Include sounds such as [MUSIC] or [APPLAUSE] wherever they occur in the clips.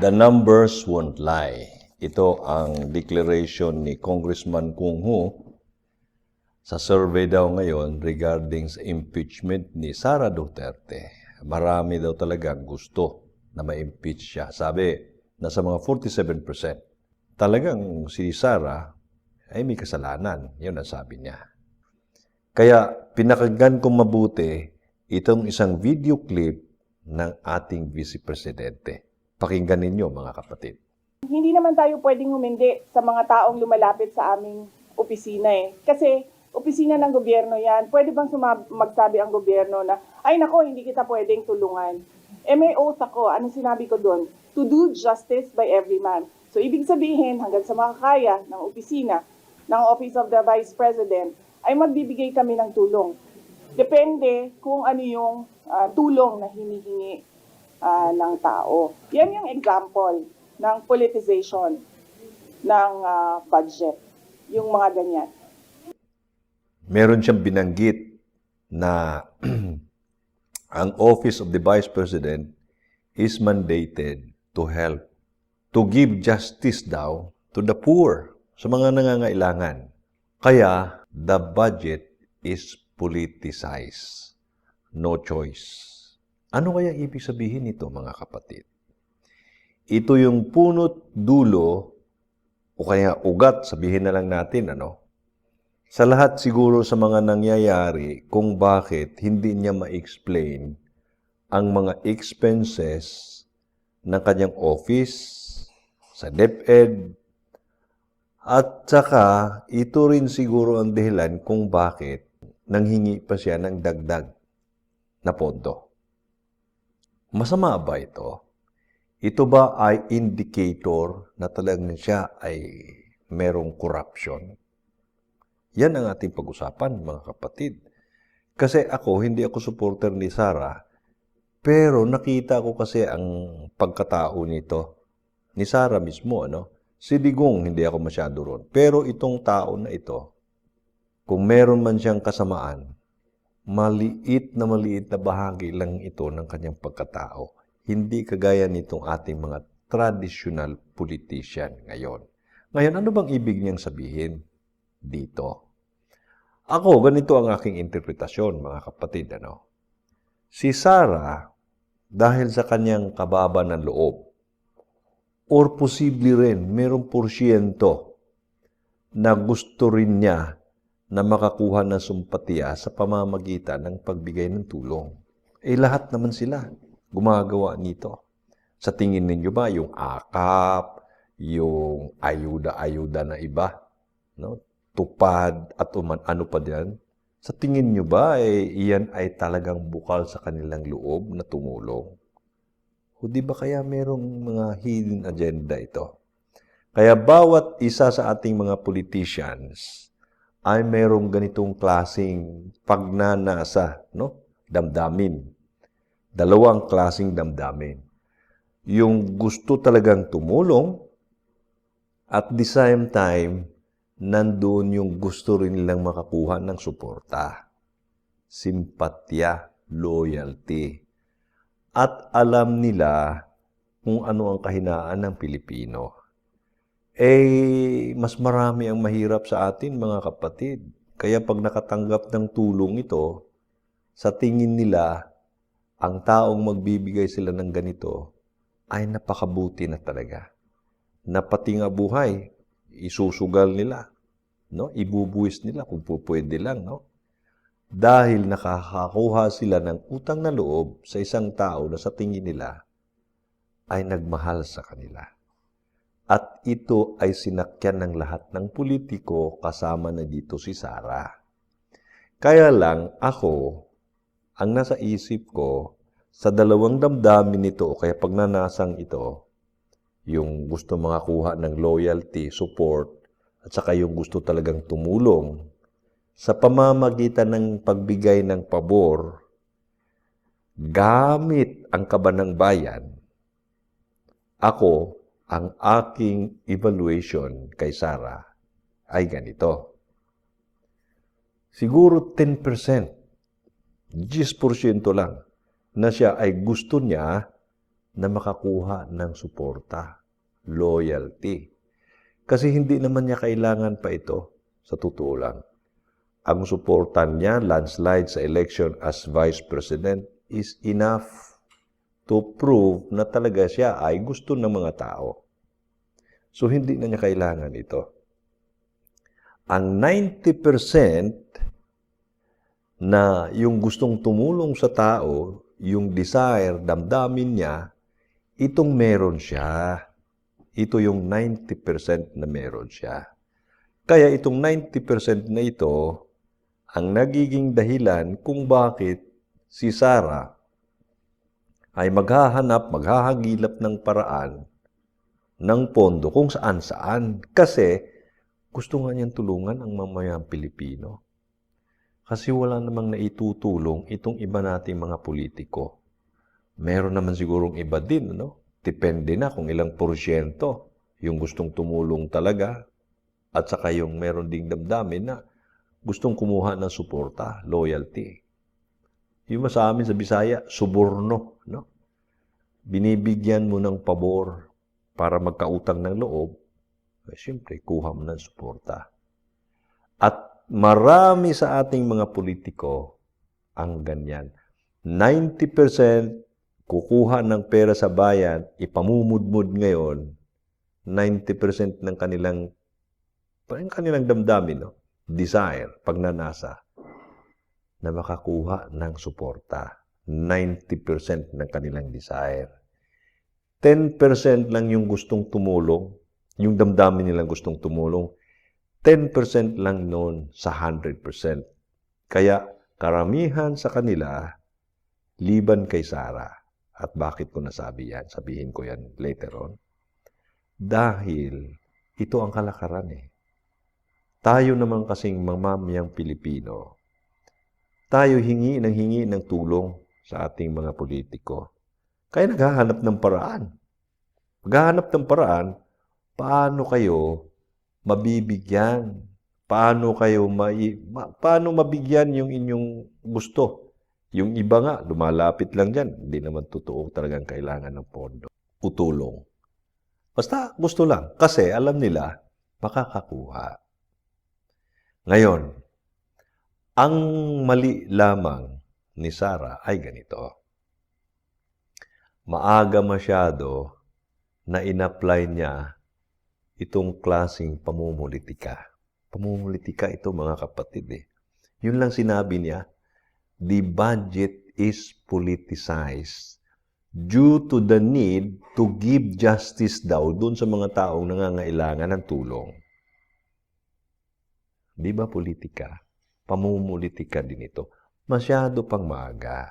The numbers won't lie. Ito ang declaration ni Congressman Kung Hu sa survey daw ngayon regarding sa impeachment ni Sara Duterte. Marami daw talagang gusto na ma-impeach siya. Sabi, nasa mga 47%. Talagang si Sara ay may kasalanan. Yun ang sabi niya. Kaya pinakinggan kong mabuti itong isang video clip ng ating Vice Presidente. Pakinggan ninyo mga kapatid. hindi naman tayo pwedeng humindi sa mga taong lumalapit sa aming opisina eh. Kasi opisina ng gobyerno yan. Pwede bang sumab- magsabi ang gobyerno na, ay nako, hindi kita pwedeng tulungan. Eh may oath ako. Ano sinabi ko doon? To do justice by every man. So ibig sabihin, hanggang sa makakaya ng opisina, ng Office of the Vice President, ay magbibigay kami ng tulong. Depende kung ano yung ah, tulong na hinihingi ah, ng tao. Yan yung example ng politicization ng ah, budget. Yung mga ganyan. meron siyang binanggit na [CLEARS THROAT] ang Office of the Vice President is mandated to help, to give justice daw to the poor, sa mga nangangailangan. Kaya, the budget is politicized. No choice. Ano kaya ibig sabihin nito, mga kapatid? Ito yung punot dulo o kaya ugat, sabihin na lang natin, ano, sa lahat siguro sa mga nangyayari kung bakit hindi niya ma-explain ang mga expenses ng kanyang office, sa DepEd, at saka ito rin siguro ang dahilan kung bakit nanghingi pa siya ng dagdag na pondo. Masama ba ito? Ito ba ay indicator na talagang siya ay merong corruption? Yan ang ating pag-usapan, mga kapatid. Kasi ako, hindi ako supporter ni Sara, pero nakita ko kasi ang pagkatao nito, ni Sara mismo, ano? Si Digong, hindi ako masyado ron. Pero itong tao na ito, kung meron man siyang kasamaan, maliit na maliit na bahagi lang ito ng kanyang pagkatao. Hindi kagaya nitong ating mga traditional politician ngayon. Ngayon, ano bang ibig niyang sabihin? dito. Ako, ganito ang aking interpretasyon, mga kapatid. Ano? Si Sarah, dahil sa kanyang kababa ng loob, or posible rin, merong porsyento na gusto rin niya na makakuha ng sumpatiya sa pamamagitan ng pagbigay ng tulong. Eh, lahat naman sila gumagawa nito. Sa tingin ninyo ba, yung akap, yung ayuda-ayuda na iba, no? tupad at uman ano pa diyan? Sa tingin nyo ba, eh, iyan ay talagang bukal sa kanilang loob na tumulong? O di ba kaya merong mga hidden agenda ito? Kaya bawat isa sa ating mga politicians ay merong ganitong klasing pagnanasa, no? Damdamin. Dalawang klasing damdamin. Yung gusto talagang tumulong at the same time, nandoon yung gusto rin nilang makakuha ng suporta, simpatya, loyalty. At alam nila kung ano ang kahinaan ng Pilipino. Eh, mas marami ang mahirap sa atin, mga kapatid. Kaya pag nakatanggap ng tulong ito, sa tingin nila, ang taong magbibigay sila ng ganito ay napakabuti na talaga. Na pati nga buhay, isusugal nila, no? Ibubuwis nila kung pupwede lang, no? Dahil nakakakuha sila ng utang na loob sa isang tao na sa tingin nila ay nagmahal sa kanila. At ito ay sinakyan ng lahat ng politiko kasama na dito si Sara. Kaya lang ako, ang nasa isip ko, sa dalawang damdamin nito o kaya pagnanasang ito, yung gusto makakuha ng loyalty, support, at saka yung gusto talagang tumulong sa pamamagitan ng pagbigay ng pabor gamit ang kaba ng bayan, ako, ang aking evaluation kay Sara ay ganito. Siguro 10%, 10% lang na siya ay gusto niya na makakuha ng suporta, loyalty. Kasi hindi naman niya kailangan pa ito, sa totoo lang. Ang suportan niya, landslide sa election as Vice President, is enough to prove na talaga siya ay gusto ng mga tao. So, hindi na niya kailangan ito. Ang 90% na yung gustong tumulong sa tao, yung desire, damdamin niya, itong meron siya. Ito yung 90% na meron siya. Kaya itong 90% na ito, ang nagiging dahilan kung bakit si Sarah ay maghahanap, maghahagilap ng paraan ng pondo kung saan-saan. Kasi gusto nga niyang tulungan ang mamayang Pilipino. Kasi wala namang naitutulong itong iba nating mga politiko. Meron naman sigurong iba din, no? Depende na kung ilang porsyento yung gustong tumulong talaga at saka yung meron ding damdamin na gustong kumuha ng suporta, loyalty. Yung sa amin sa Bisaya, suborno, no? Binibigyan mo ng pabor para magkautang ng loob, eh, siyempre, kuha mo ng suporta. At marami sa ating mga politiko ang ganyan. 90% kukuha ng pera sa bayan, ipamumudmud ngayon, 90% ng kanilang parang kanilang damdamin, no? desire, pagnanasa, na makakuha ng suporta. 90% ng kanilang desire. 10% lang yung gustong tumulong, yung damdamin nilang gustong tumulong. 10% lang noon sa 100%. Kaya karamihan sa kanila, liban kay Sarah. At bakit ko nasabi yan? Sabihin ko yan later on. Dahil ito ang kalakaran eh. Tayo naman kasing mamamayang Pilipino, tayo hingi ng hingi ng tulong sa ating mga politiko. Kaya naghahanap ng paraan. Naghahanap ng paraan, paano kayo mabibigyan? Paano kayo mai, ma, paano mabigyan yung inyong gusto? Yung iba nga, lumalapit lang dyan. Hindi naman totoo talagang kailangan ng pondo. Utulong. Basta gusto lang. Kasi alam nila, makakakuha. Ngayon, ang mali lamang ni Sarah ay ganito. Maaga masyado na in-apply niya itong klasing pamumulitika. Pamumulitika ito mga kapatid eh. Yun lang sinabi niya, the budget is politicized due to the need to give justice daw dun sa mga taong nangangailangan ng tulong. Di ba politika? Pamumulitika din ito. Masyado pang maaga.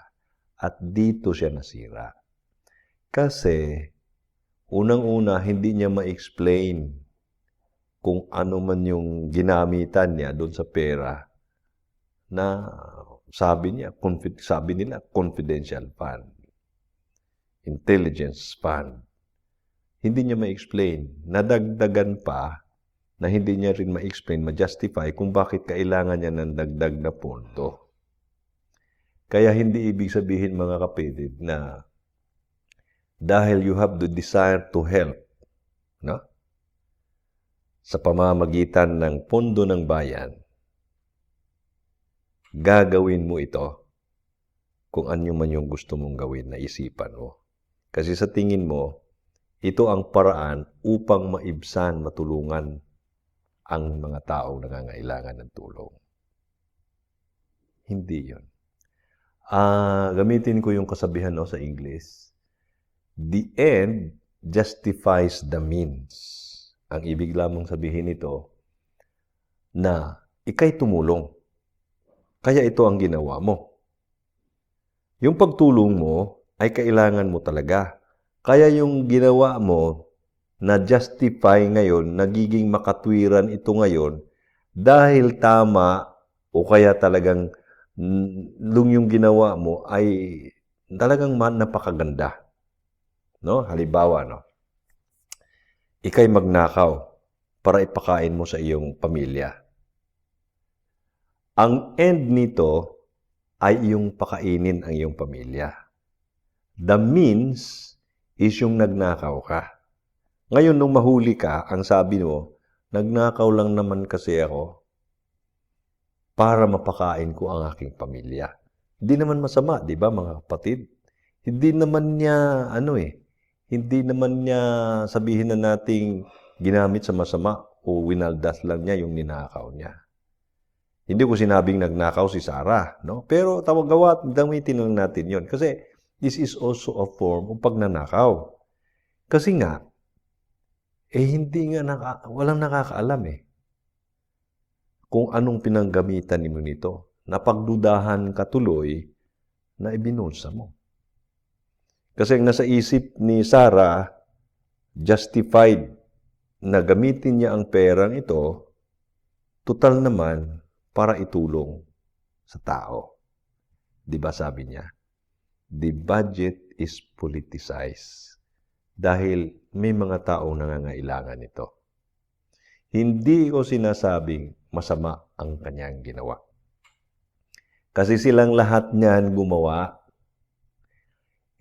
At dito siya nasira. Kasi, unang-una, hindi niya ma-explain kung ano man yung ginamitan niya doon sa pera na sabi niya, confi- sabi nila, confidential fund, intelligence fund. Hindi niya ma-explain. Nadagdagan pa na hindi niya rin ma-explain, ma-justify kung bakit kailangan niya ng dagdag na pondo. Kaya hindi ibig sabihin mga kapatid na dahil you have the desire to help, no? Sa pamamagitan ng pondo ng bayan, gagawin mo ito kung ano man yung gusto mong gawin na isipan mo. Kasi sa tingin mo, ito ang paraan upang maibsan, matulungan ang mga taong nangangailangan ng tulong. Hindi yon. Ah, gamitin ko yung kasabihan no, sa English. The end justifies the means. Ang ibig lamang sabihin nito na ikay tumulong. Kaya ito ang ginawa mo. Yung pagtulong mo ay kailangan mo talaga. Kaya yung ginawa mo na justify ngayon, nagiging makatwiran ito ngayon dahil tama o kaya talagang lung yung ginawa mo ay talagang napakaganda. No? Halimbawa, no? Ikay magnakaw para ipakain mo sa iyong pamilya. Ang end nito ay iyong pakainin ang iyong pamilya. The means is yung nagnakaw ka. Ngayon, nung mahuli ka, ang sabi mo, nagnakaw lang naman kasi ako para mapakain ko ang aking pamilya. Hindi naman masama, di ba mga kapatid? Hindi naman niya, ano eh, hindi naman niya sabihin na nating ginamit sa masama o winaldas lang niya yung ninakaw niya. Hindi ko sinabing nagnakaw si Sarah, no? Pero tawag gawa, gamitin lang natin yon Kasi this is also a form of pagnanakaw. Kasi nga, eh hindi nga, naka, walang nakakaalam eh. Kung anong pinanggamitan mo nito. Napagdudahan ka tuloy na ibinulsa mo. Kasi ang nasa isip ni Sarah, justified na gamitin niya ang perang ito, total naman para itulong sa tao. Di ba sabi niya? The budget is politicized dahil may mga taong nangangailangan nito. Hindi ko sinasabing masama ang kanyang ginawa. Kasi silang lahat niyan gumawa,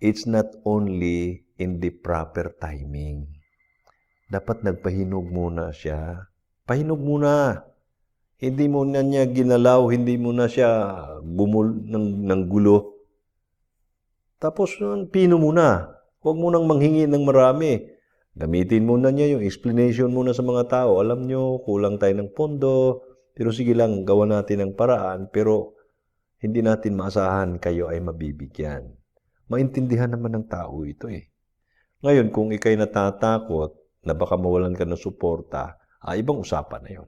it's not only in the proper timing. Dapat nagpahinog muna siya. Pahinog muna. Hindi mo na niya ginalaw, hindi mo na siya bumul ng, ng gulo. Tapos, yun, pino muna. Huwag mo nang manghingi ng marami. Gamitin muna niya yung explanation muna sa mga tao. Alam nyo, kulang tayo ng pondo. Pero sige lang, gawa natin ang paraan. Pero hindi natin maasahan kayo ay mabibigyan. Maintindihan naman ng tao ito eh. Ngayon, kung ikay natatakot na baka mawalan ka ng suporta, ah, ibang usapan na yon.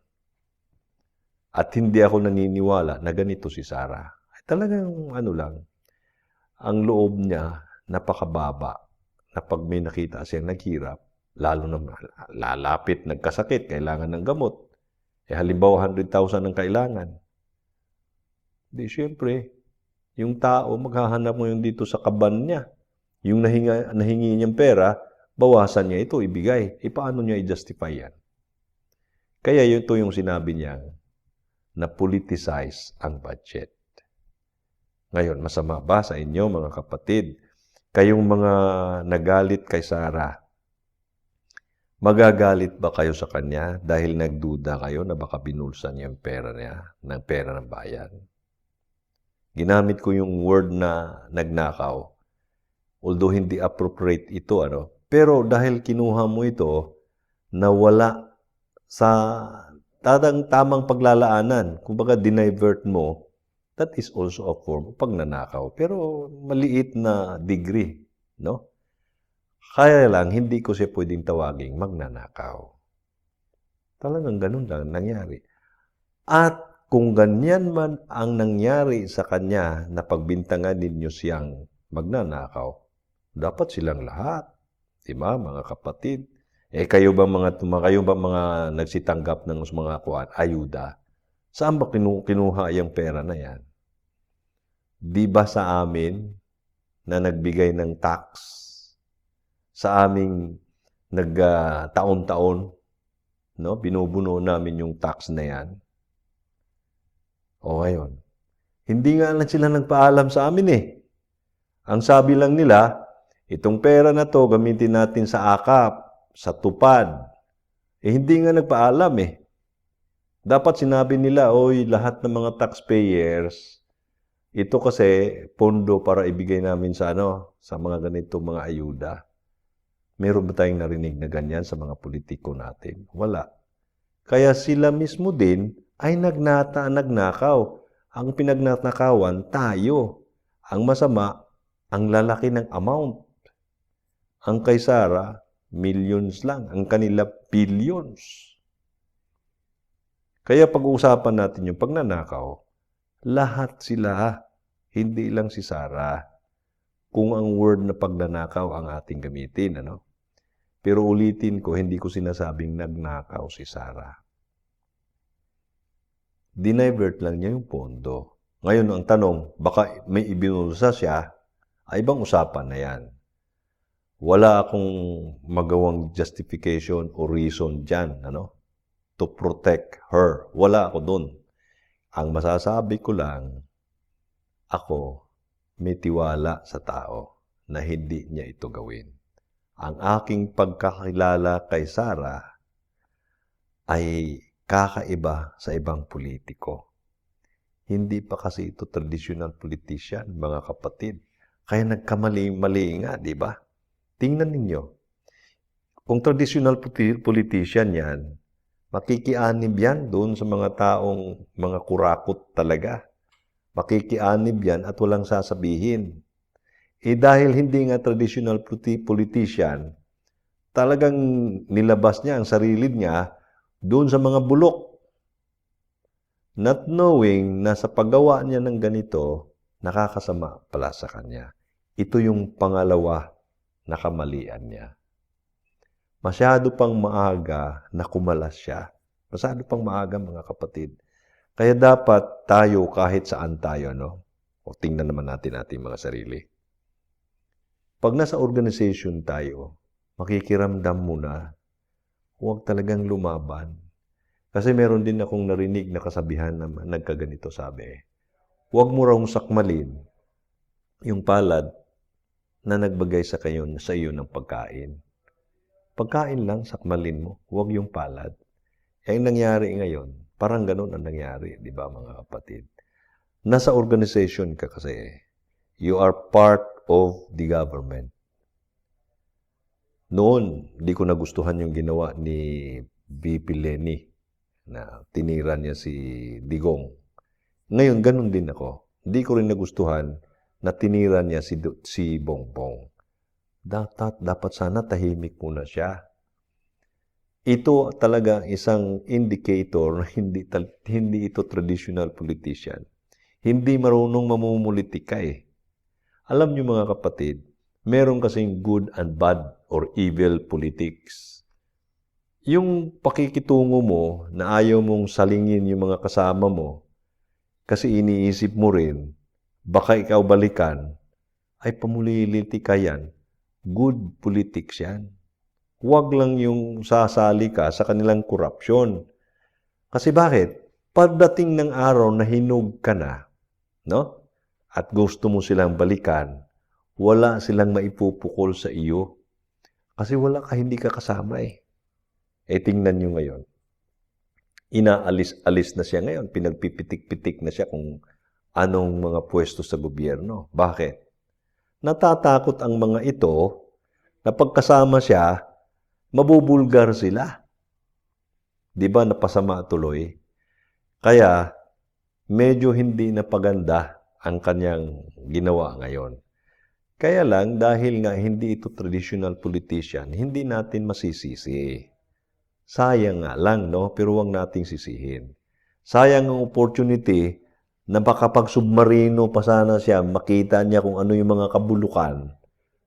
At hindi ako naniniwala na ganito si Sarah. Talagang ano lang, ang loob niya napakababa na pag may nakita siyang naghirap, lalo na lalapit, nagkasakit, kailangan ng gamot. Eh, halimbawa, 100,000 ang kailangan. Di, syempre, yung tao, maghahanap mo yung dito sa kaban niya. Yung nahinga, nahingi niyang pera, bawasan niya ito, ibigay. E paano niya i-justify yan? Kaya yun to yung sinabi niya na politicize ang budget. Ngayon, masama ba sa inyo mga kapatid? Kayong mga nagalit kay Sarah, magagalit ba kayo sa kanya dahil nagduda kayo na baka binulsan niya yung pera niya, ng pera ng bayan? Ginamit ko yung word na nagnakaw. Although hindi appropriate ito, ano, pero dahil kinuha mo ito, nawala sa tadang tamang paglalaanan, kumbaga dinivert mo, that is also a form of pagnanakaw. Pero maliit na degree, no? Kaya lang, hindi ko siya pwedeng tawaging magnanakaw. Talagang ganun lang nangyari. At kung ganyan man ang nangyari sa kanya na pagbintangan ninyo siyang magnanakaw, dapat silang lahat. Di ba, mga kapatid? Eh, kayo ba mga, kayo ba mga nagsitanggap ng mga kuan, ayuda? Saan ba kinu- kinuha yung pera na yan? Di ba sa amin na nagbigay ng tax? Sa aming nag uh, taon-taon, no? Binubuno namin yung tax na yan. O ngayon, hindi nga lang sila nagpaalam sa amin eh. Ang sabi lang nila, itong pera na to gamitin natin sa akap, sa tupad. Eh hindi nga nagpaalam eh. Dapat sinabi nila, oy, lahat ng mga taxpayers, ito kasi pondo para ibigay namin sa ano, sa mga ganito mga ayuda. Meron ba tayong narinig na ganyan sa mga politiko natin? Wala. Kaya sila mismo din ay nagnata, nagnakaw. Ang pinagnatakawan, tayo. Ang masama, ang lalaki ng amount. Ang kay Sarah, millions lang. Ang kanila, billions. Kaya pag-uusapan natin yung pagnanakaw, lahat sila, hindi lang si Sarah. Kung ang word na pagnanakaw ang ating gamitin, ano? Pero ulitin ko, hindi ko sinasabing nagnakaw si Sarah. Dinivert lang niya yung pondo. Ngayon, ang tanong, baka may ibinulsa siya, ay ibang usapan na yan. Wala akong magawang justification o reason dyan, ano? To protect her. Wala ako doon. Ang masasabi ko lang, ako may tiwala sa tao na hindi niya ito gawin. ang aking pagkakilala kay Sarah ay kakaiba sa ibang politiko. Hindi pa kasi ito traditional politician, mga kapatid. Kaya nagkamali-mali nga, di ba? Tingnan ninyo. Kung traditional politician yan, makikianib yan doon sa mga taong mga kurakot talaga. Makikianib yan at walang sasabihin. Eh dahil hindi nga traditional politician, talagang nilabas niya ang sarili niya doon sa mga bulok. Not knowing na sa paggawa niya ng ganito, nakakasama pala sa kanya. Ito yung pangalawa na kamalian niya. Masyado pang maaga na kumalas siya. Masyado pang maaga mga kapatid. Kaya dapat tayo kahit saan tayo, no? O tingnan naman natin ating mga sarili. Pag nasa organization tayo, makikiramdam muna, huwag talagang lumaban. Kasi meron din akong narinig na kasabihan na nagkaganito sabi, huwag mo raw sakmalin yung palad na nagbagay sa kayo sa iyo ng pagkain. Pagkain lang, sakmalin mo, huwag yung palad. Eh, ang nangyari ngayon, parang ganun ang nangyari, di ba mga kapatid? Nasa organization ka kasi, you are part of the government. Noon, di ko nagustuhan yung ginawa ni VP Lenny na tinira niya si Digong. Ngayon, ganun din ako. Hindi ko rin nagustuhan na tinira niya si, si Bongbong. Dapat, dapat sana tahimik muna siya. Ito talaga isang indicator na hindi, hindi ito traditional politician. Hindi marunong mamumulitika eh. Alam niyo mga kapatid, meron kasing good and bad or evil politics. Yung pakikitungo mo na ayaw mong salingin yung mga kasama mo kasi iniisip mo rin, baka ikaw balikan, ay pamulilitika yan. Good politics yan. Huwag lang yung sasali ka sa kanilang korupsyon. Kasi bakit? Pagdating ng araw na hinog ka na, no? At gusto mo silang balikan, wala silang maipupukol sa iyo. Kasi wala ka, hindi ka kasama eh. Eh, tingnan nyo ngayon. Inaalis-alis na siya ngayon. Pinagpipitik-pitik na siya kung anong mga pwesto sa gobyerno. Bakit? Natatakot ang mga ito na pagkasama siya, mabubulgar sila. Di ba napasama tuloy? Kaya, medyo hindi napaganda ang kanyang ginawa ngayon. Kaya lang, dahil nga hindi ito traditional politician, hindi natin masisisi. Sayang nga lang, no? Pero huwag nating sisihin. Sayang ang opportunity na baka pag submarino pa sana siya, makita niya kung ano yung mga kabulukan.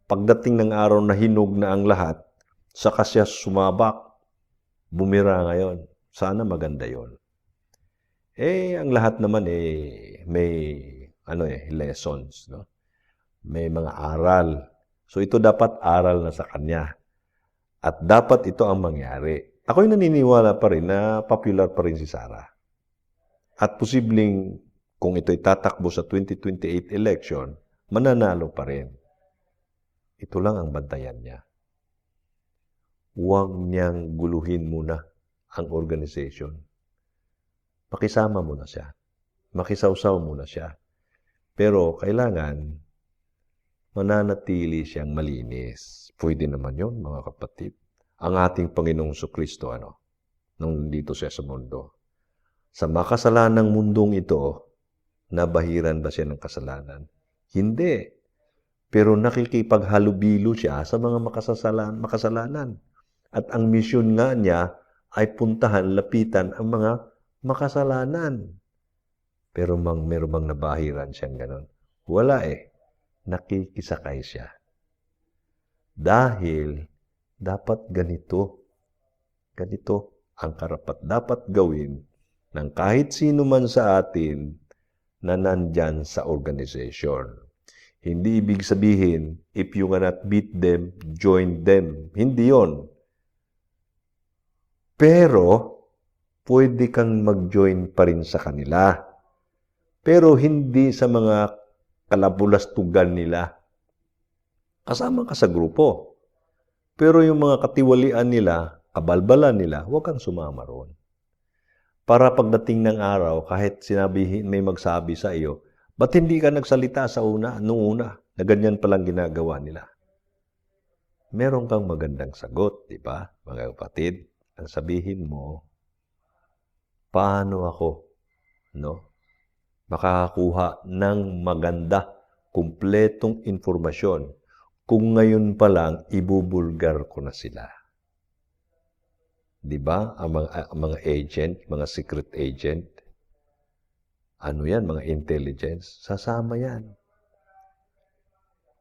Pagdating ng araw na hinog na ang lahat, saka siya sumabak, bumira ngayon. Sana maganda yon. Eh, ang lahat naman eh, may ano eh, lessons, no? May mga aral. So ito dapat aral na sa kanya. At dapat ito ang mangyari. Ako'y naniniwala pa rin na popular pa rin si Sarah. At posibleng kung ito'y tatakbo sa 2028 election, mananalo pa rin. Ito lang ang bantayan niya. Huwag niyang guluhin muna ang organization. Makisama muna siya. Makisawsaw muna siya. Pero kailangan mananatili siyang malinis. Pwede naman yon mga kapatid. Ang ating Panginoong Kristo ano, nung dito siya sa mundo. Sa makasalanang mundong ito, nabahiran ba siya ng kasalanan? Hindi. Pero nakikipaghalubilo siya sa mga makasasalan, makasalanan. At ang misyon nga niya ay puntahan, lapitan ang mga makasalanan. Pero mang meron bang nabahiran siyang ganon? Wala eh. Nakikisakay siya. Dahil dapat ganito. Ganito ang karapat dapat gawin ng kahit sino man sa atin na nandyan sa organization. Hindi ibig sabihin, if you cannot beat them, join them. Hindi yon. Pero, pwede kang mag-join pa rin sa kanila. Pero hindi sa mga kalabulastugan nila. Kasama ka sa grupo. Pero yung mga katiwalian nila, kabalbalan nila, huwag kang sumama roon. Para pagdating ng araw, kahit sinabi, may magsabi sa iyo, ba't hindi ka nagsalita sa una, nung una, na ganyan palang ginagawa nila? Meron kang magandang sagot, di ba, mga kapatid? Ang sabihin mo, paano ako, no? Makakakuha ng maganda, kumpletong informasyon kung ngayon pa lang ibubulgar ko na sila. 'Di ba? Ang mga ang mga agent, mga secret agent, ano 'yan, mga intelligence, sasama 'yan.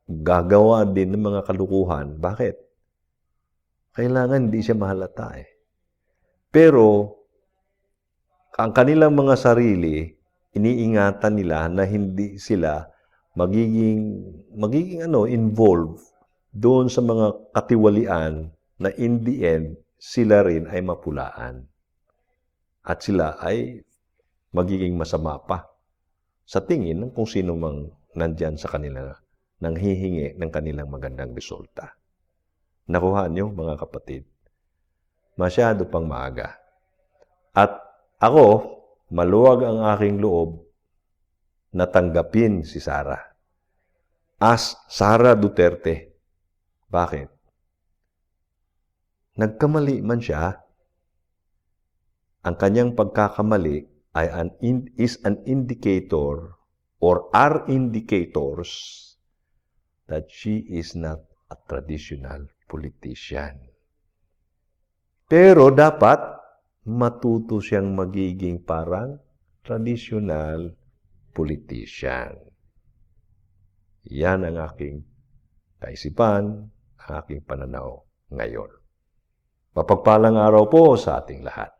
Gagawa din ng mga kalukuhan. Bakit? Kailangan hindi siya mahalata eh. Pero ang kanilang mga sarili, iniingatan nila na hindi sila magiging magiging ano involved doon sa mga katiwalian na in the end sila rin ay mapulaan at sila ay magiging masama pa sa tingin ng kung sino mang nandyan sa kanila nang hihingi ng kanilang magandang resulta. Nakuha niyo mga kapatid? Masyado pang maaga. At ako, maluwag ang aking loob na tanggapin si Sara as Sara Duterte. Bakit? Nagkamali man siya, ang kanyang pagkakamali ay an in, is an indicator or are indicators that she is not a traditional politician. Pero dapat matuto siyang magiging parang traditional politician. Yan ang aking kaisipan, ang aking pananaw ngayon. Mapagpalang araw po sa ating lahat.